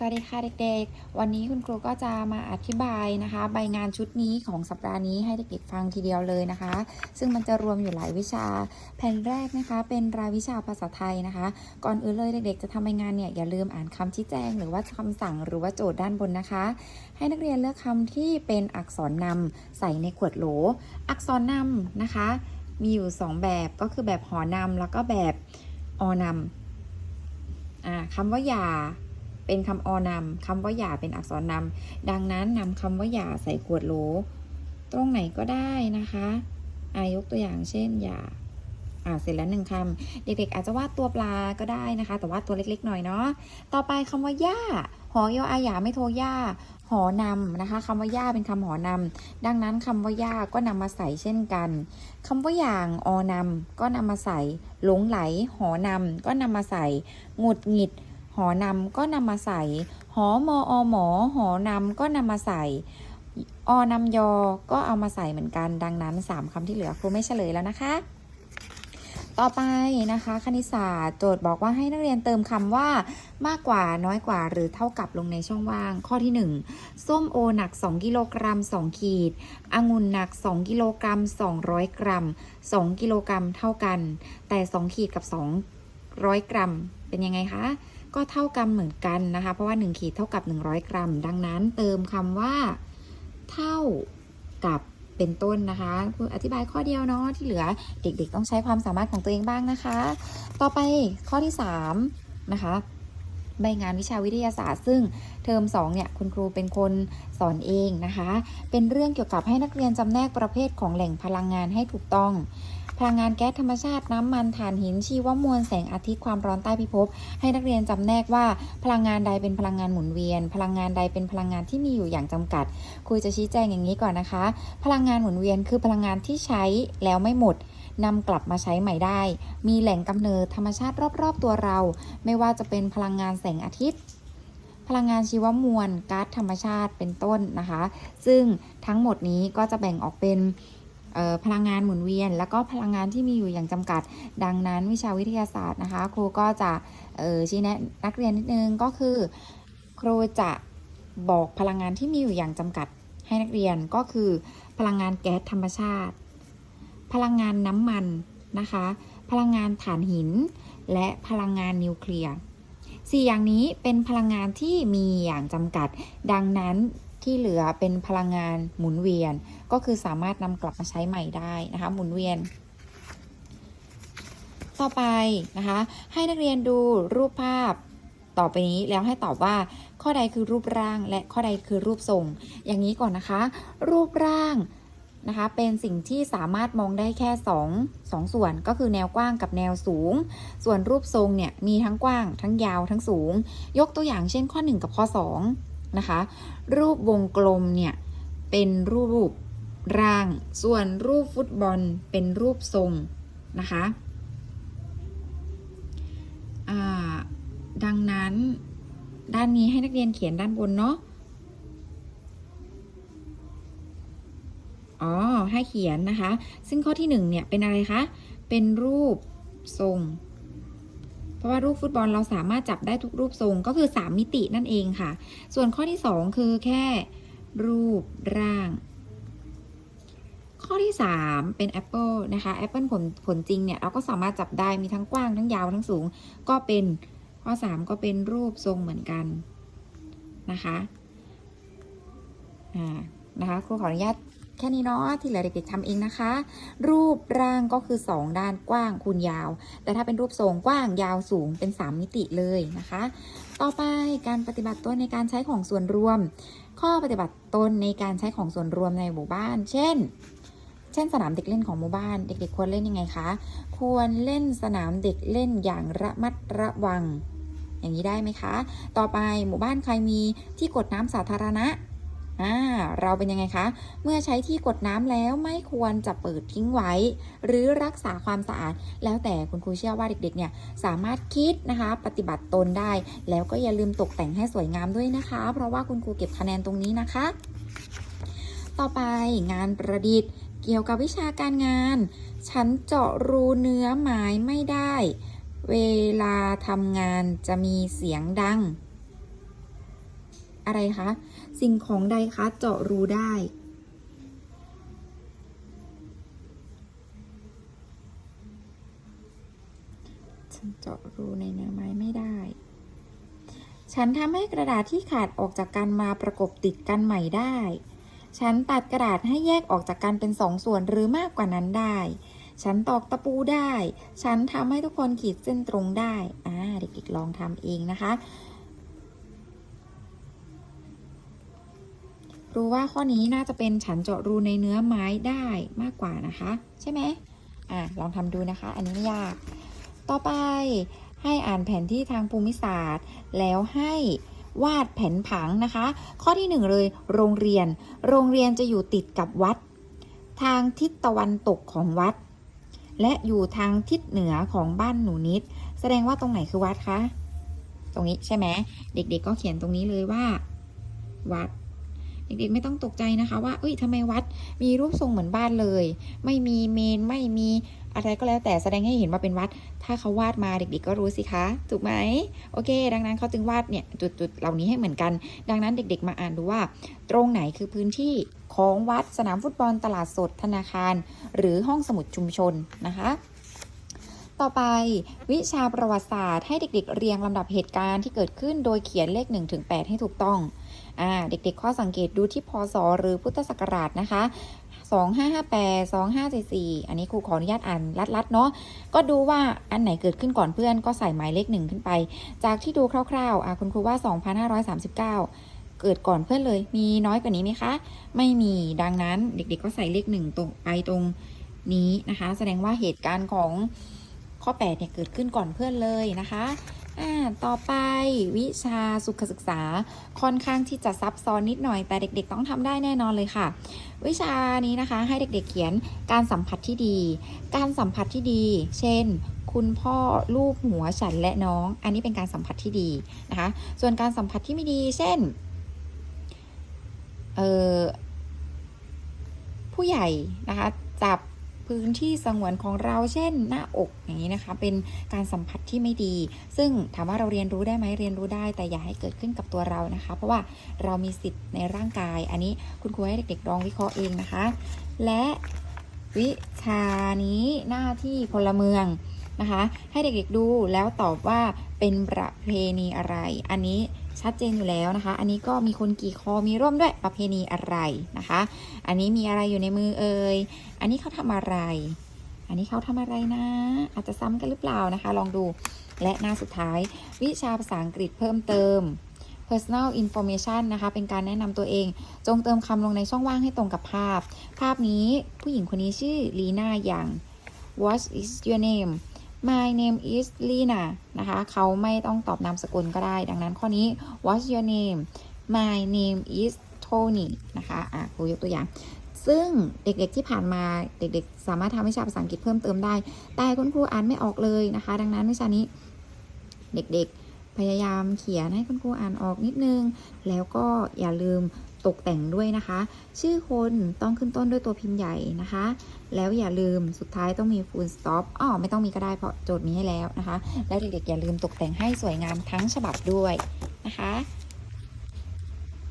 สวัสดีค่ะเด็กๆ วันนี้คุณครูก็จะมาอธิบายนะคะ ใบงานชุดนี้ของสัปดาห์นี้ให้เด็กๆฟังทีเดียวเลยนะคะ ซึ่งมันจะรวมอยู่หลายวิชา แผ่นแรกนะคะ เป็นรายวิชาภาษาไทยนะคะ ก่อนอื่นเลยเด็กๆ จะทำใบงานเนี่ยอย่าลืมอ่านคำชี้แจง หรือว่าคำสั่งหรือว่าโจทย์ด้านบนนะคะ ให้นักเรียนเลือกคำที่เป็นอักษรนำใส่ในขวดโหล อักษรนำนะคะ มีอยู่สองแบบก็คือแบบหอนำแล้วก็แบบอนำอ่าคำว่าอย่า เป็นคำอนำคำว่าอย่าเป็นอักษรนำดังนั้นนำคำว่าอย่าใส่ขวดโหล ตรงไหนก็ได้นะคะอายกตัวอย่างเช่นอย่าอ่าเสร็จแล้วหนึ่งคำ เด็กๆ อาจจะวาดตัวปลาก็ได้นะคะ แต่ว่าตัวเล็กๆ หน่อยเนาะ ต่อไปคำว่าย่าหอยออาหยาไม่โทย่าหอนำนะคะคำว่าย่าเป็นคำหอนำดังนั้นคำว่าย่าก็นำมาใส่เช่นกันคำว่าอย่างอนำก็นำมาใส่ หลงไหล หอนำก็นำมาใส่ หงุดหงิด หอนำก็นำมาใส่ หอมออหมอ หอนำก็นำมาใส่ อนำยอ ก็เอามาใส่เหมือนกัน ดังนั้น 3คำที่เหลือครูไม่เฉลยแล้วนะคะ ต่อไปนะคะ คณิตศาสตร์โจทย์บอกว่าให้นักเรียนเติมคำว่ามากกว่าน้อยกว่าหรือเท่ากับลงในช่องว่าง ข้อที่ 1 ส้มโอหนัก 2 กิโลกรัม 2 ขีด องุ่นหนัก 2 กิโลกรัม 200 กรัม 2 กิโลกรัมเท่ากัน แต่ 2 ขีดกับ 200 กรัม เป็นยังไงคะ ก็เท่ากันเหมือนกันนะคะ เพราะว่า 1 ขีดเท่ากับ 100 กรัม ดังนั้นเติมคำว่า เท่ากับเป็นต้นนะคะคุณอธิบายข้อเดียวเนาะที่เหลือเด็กๆ ต้องใช้ความสามารถของตัวเองบ้างนะคะ ต่อไปข้อที่ 3 นะคะใบงานวิชาวิทยาศาสตร์ ซึ่งเทอม2เนี่ยคุณครูเป็นคนสอนเองนะคะ เป็นเรื่องเกี่ยวกับให้นักเรียนจำแนกประเภทของแหล่งพลังงานให้ถูกต้อง พลังงานแก๊สธรรมชาติน้ำมันถ่านหินชีวมวลแสงอาทิตย์ความร้อนใต้พิภพให้นักเรียนจำแนกว่าพลังงานใดเป็นพลังงานหมุนเวียน พลังงานใดเป็นพลังงานที่มีอยู่อย่างจำกัดครูจะชี้แจงอย่างนี้ก่อนนะคะ พลังงานหมุนเวียนคือพลังงานที่ใช้แล้วไม่หมดนำกลับมาใช้ใหม่ได้ มีแหล่งกำเนิดธรรมชาติรอบๆตัวเรา ไม่ว่าจะเป็นพลังงานแสงอาทิตย์ พลังงานชีวมวลก๊าซธรรมชาติเป็นต้นนะคะ ซึ่งทั้งหมดนี้ก็จะแบ่งออกเป็น พลังงานหมุนเวียน แล้วก็พลังงานที่มีอยู่อย่างจำกัด ดังนั้นวิชาวิทยาศาสตร์นะคะ ครูก็จะชี้แนะนักเรียนนิดนึงก็คือ ครูจะบอกพลังงานที่มีอยู่อย่างจำกัดให้นักเรียนก็คือพลังงานแก๊สธรรมชาติ พลังงานน้ำมันนะคะ พลังงานถ่านหิน และพลังงานนิวเคลียร์สี่อย่างนี้เป็นพลังงานที่มีอย่างจำกัด ดังนั้น ที่เหลือเป็นพลังงานหมุนเวียน ก็คือสามารถนำกลับมาใช้ใหม่ได้นะคะ หมุนเวียน ต่อไปนะคะ ให้นักเรียนดูรูปภาพต่อไปนี้แล้วให้ตอบว่าข้อใดคือรูปร่างและข้อใดคือรูปทรง อย่างนี้ก่อนนะคะ รูปร่างนะคะเป็นสิ่งที่สามารถมองได้แค่2งส่วนก็คือแนวกว้างกับแนวสูง ส่วนรูปทรงเนี่ยมีทั้งกว้าง ทั้งยาวทั้งสูง ยกตัวอย่างเช่นข้อ 1 กับข้อ 2 นะคะ รูปวงกลมเนี่ยเป็นรูปร่าง ส่วนรูปฟุตบอลเป็นรูปทรงนะคะดังนั้นด้านนี้ให้นักเรียนเขียนด้านบนเนาะ อ๋อ ให้เขียนนะคะ ซึ่งข้อที่หนึ่งเนี่ยเป็นอะไรคะ เป็นรูปทรง เพราะว่ารูปฟุตบอลเราสามารถจับได้ทุกรูปทรงก็คือ 3 มิตินั่นเองค่ะ ส่วนข้อที่ 2 คือแค่รูปร่าง ข้อที่ 3 เป็นแอปเปิลนะคะแอปเปิลผลผลจริงเนี่ยเราก็สามารถจับได้มีทั้งกว้างทั้งยาวทั้งสูง ก็เป็นข้อ 3 ก็เป็นรูปทรงเหมือนกันนะคะอ่านะคะครูขออนุญาต แค่นี้เนาะที่เหลือเด็กๆทำเองนะคะ รูปร่างก็คือ 2 ด้านกว้างคูณยาว แต่ถ้าเป็นรูปทรงกว้างยาวสูงเป็น 3 มิติเลยนะคะ ต่อไปการปฏิบัติตนในการใช้ของส่วนรวม ข้อปฏิบัติตนในการใช้ของส่วนรวมในหมู่บ้าน เช่น เช่นสนามเด็กเล่นของหมู่บ้าน เด็กๆควรเล่นยังไงคะ ควรเล่นสนามเด็กเล่นอย่างระมัดระวัง อย่างนี้ได้ไหมคะ ต่อไปหมู่บ้านใครมีที่กดน้ำสาธารณะ อ่าเราเป็นยังไงคะ เมื่อใช้ที่กดน้ำแล้วไม่ควรจะเปิดทิ้งไว้ หรือรักษาความสะอาด แล้วแต่คุณครูเชื่อว่าเด็กๆเนี่ยสามารถคิดนะคะ ปฏิบัติตนได้ แล้วก็อย่าลืมตกแต่งให้สวยงามด้วยนะคะ เพราะว่าคุณครูเก็บคะแนนตรงนี้นะคะ ต่อไปงานประดิษฐ์เกี่ยวกับวิชาการงาน ฉันเจาะรูเนื้อไม้ไม่ได้ เวลาทำงานจะมีเสียงดัง อะไรคะ สิ่งของใดคะ เจาะรูได้ ฉันเจาะรูในเนื้อไม้ไม่ได้ ฉันทำให้กระดาษที่ขาดออกจากกันมาประกบติดกันใหม่ได้ ฉันตัดกระดาษให้แยกออกจากกันเป็นสองส่วนหรือมากกว่านั้นได้ ฉันตอกตะปูได้ ฉันทำให้ทุกคนขีดเส้นตรงได้ อ่า เด็กๆลองทำเองนะคะ รู้ว่าข้อนี้น่าจะเป็นฉันเจาะรูในเนื้อไม้ได้มากกว่านะคะ ใช่ไหมอ่าลองทำดูนะคะ อันนี้ไม่ยาก ต่อไปให้อ่านแผนที่ทางภูมิศาสตร์ แล้วให้วาดแผนผังนะคะ ข้อที่หนึ่งเลยโรงเรียน โรงเรียนจะอยู่ติดกับวัด ทางทิศตะวันตกของวัด และอยู่ทางทิศเหนือของบ้านหนูนิด แสดงว่าตรงไหนคือวัดคะ ตรงนี้ใช่ไหม เด็กๆก็เขียนตรงนี้เลยว่า วัด เด็กๆไม่ต้องตกใจนะคะ ว่าเอ้ยทำไมวัดมีรูปทรงเหมือนบ้านเลย ไม่มีเมนไม่มีอะไรก็แล้วแต่แสดงให้เห็นว่าเป็นวัด ถ้าเขาวาดมาเด็กๆก็รู้สิคะถูกไหมโอเค ดังนั้นเขาจึงวาดเนี่ยจุดๆเหล่านี้ให้เหมือนกัน ดังนั้นเด็กๆมาอ่านดูว่า ตรงไหนคือพื้นที่ของวัดสนามฟุตบอลตลาดสดธนาคาร หรือห้องสมุดชุมชนนะคะต่อไปวิชาประวัติศาสตร์ให้เด็กๆ เรียงลำดับเหตุการณ์ที่เกิดขึ้นโดยเขียนเลข1ถึง8ให้ถูกต้อง เด็กๆ ข้อสังเกตดูที่พศหรือพุทธศักราชนะคะ2558 2544 อันนี้ครูขออนุญาตอ่านลัดๆเนาะ ก็ดูว่าอันไหนเกิดขึ้นก่อนเพื่อนก็ใส่หมายเลขหนึ่งขึ้นไป จากที่ดูคร่าวๆอะคุณครูว่า 2539 เกิดก่อนเพื่อนเลย มีน้อยกว่านี้ไหมคะ ไม่มี ดังนั้นเด็กๆ ก็ใส่เลขหนึ่งตรงไปตรงนี้นะคะ แสดงว่าเหตุการณ์ของข้อ 8 เนี่ยเกิดขึ้นก่อนเพื่อนเลยนะคะ อ่าต่อไปวิชาสุขศึกษาค่อนข้างที่จะซับซ้อนนิดหน่อย แต่เด็กๆ ต้องทำได้แน่นอนเลยค่ะ วิชานี้นะคะให้เด็กๆเขียนการสัมผัสที่ดี การสัมผัสที่ดี เช่น คุณพ่อลูกหัวฉันและน้อง อันนี้เป็นการสัมผัสที่ดีนะคะ ส่วนการสัมผัสที่ไม่ดี เช่นเออผู้ใหญ่นะคะจับ พื้นที่สงวนของเราเช่น หน้าอกอย่างนี้นะคะ เป็นการสัมผัสที่ไม่ดี ซึ่งถามว่าเราเรียนรู้ได้ไหมเรียนรู้ได้ แต่อย่าให้เกิดขึ้นกับตัวเรานะคะ เพราะว่าเรามีสิทธิ์ในร่างกาย อันนี้คุณครูให้เด็กๆลองวิเคราะห์เองนะคะ และวิชานี้หน้าที่พลเมืองนะคะ ให้เด็กๆดูแล้วตอบว่าเป็นประเพณีอะไร อันนี้ ชัดเจนอยู่แล้วนะคะ อันนี้ก็มีคนกี่คอมีร่วมด้วยประเพณีอะไรนะคะ อันนี้มีอะไรอยู่ในมือเอ่ยอันนี้เขาทำอะไร อันนี้เขาทำอะไรนะ อาจจะซ้ำกันหรือเปล่านะคะ ลองดูและหน้าสุดท้าย วิชาภาษาอังกฤษเพิ่มเติม personal information นะคะ เป็นการแนะนำตัวเอง จงเติมคำลงในช่องว่างให้ตรงกับภาพ ภาพนี้ผู้หญิงคนนี้ชื่อลีน่าอย่าง What is your name My name is Lina นะคะ เขาไม่ต้องตอบนามสกุลก็ได้ ดังนั้นข้อนี้ What's your name My name is Tony นะคะ อะครูยกตัวอย่าง ซึ่งเด็กๆที่ผ่านมาเด็กๆ สามารถทำวิชาภาษาอังกฤษเพิ่มเติมได้ แต่คุณครูอ่านไม่ออกเลยนะคะ ดังนั้นวิชานี้เด็กๆ พยายามเขียนให้คุณครูอ่านออกนิดนึง แล้วก็อย่าลืม ตกแต่งด้วยนะคะ ชื่อคนต้องขึ้นต้นด้วยตัวพิมพ์ใหญ่นะคะ แล้วอย่าลืมสุดท้ายต้องมี full stop อ๋อไม่ต้องมีก็ได้เพราะโจทย์มีให้แล้วนะคะ แล้วเด็กๆอย่าลืมตกแต่งให้สวยงามทั้งฉบับด้วยนะคะ